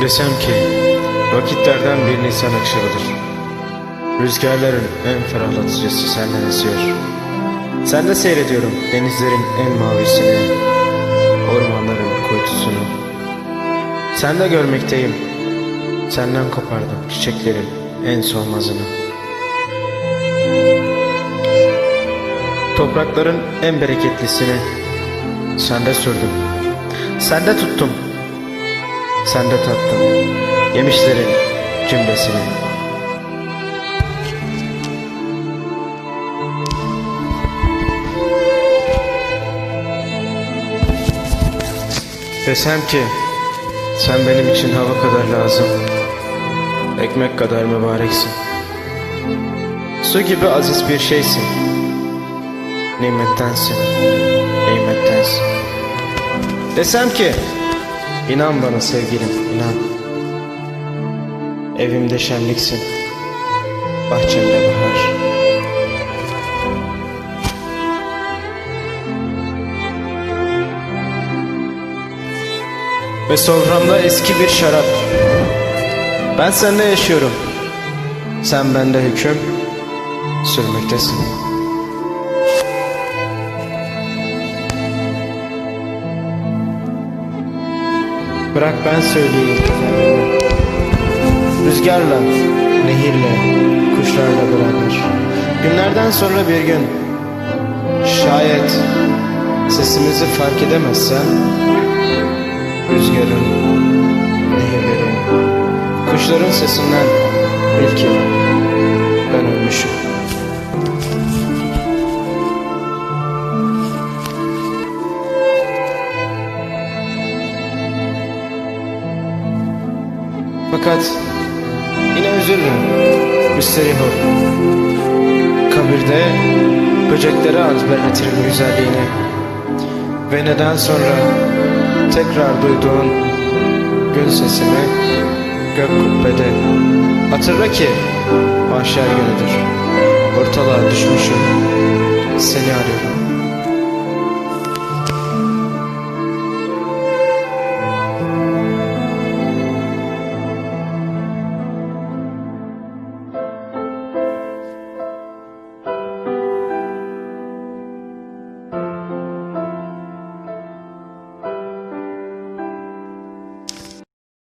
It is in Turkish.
Desem ki vakitlerden bir Nisan akşamıdır. Rüzgarların en ferahlatıcısı senden esiyor. Sende seyrediyorum denizlerin en mavisini, ormanların kuytusunu. Sende görmekteyim, senden kopardım çiçeklerin en solmazını. Toprakların en bereketlisini sende sürdüm. Sende tuttum. Sende tattım. Yemişlerin cümlesini. Desem ki sen benim için hava kadar lazım. Ekmek kadar mübareksin. Su gibi aziz bir şeysin. Nimettensin. Nimettensin. Desem ki inan bana sevgilim inan. Evimde şenliksin. Bahçemde bahar. Ve soframda eski bir şarap. Ben sende yaşıyorum. Sen bende hüküm sürmektesin. Bırak ben söyleyeyim kendime. Rüzgarla, nehirle, kuşlarla beraber. Günlerden sonra bir gün şayet sesimizi fark edemezsen rüzgarın, nehirlerin, kuşların sesinden bil ki ben ölmüşüm. Fakat yine üzülürüm. Müsterih ol. Kabirde böceklere azberletirim güzelliğini. Ve neden sonra tekrar duyduğun gün sesimi gök kubbede. Hatırla ki mahşer günüdür. Ortalığa düşmüşüm. Seni arıyorum.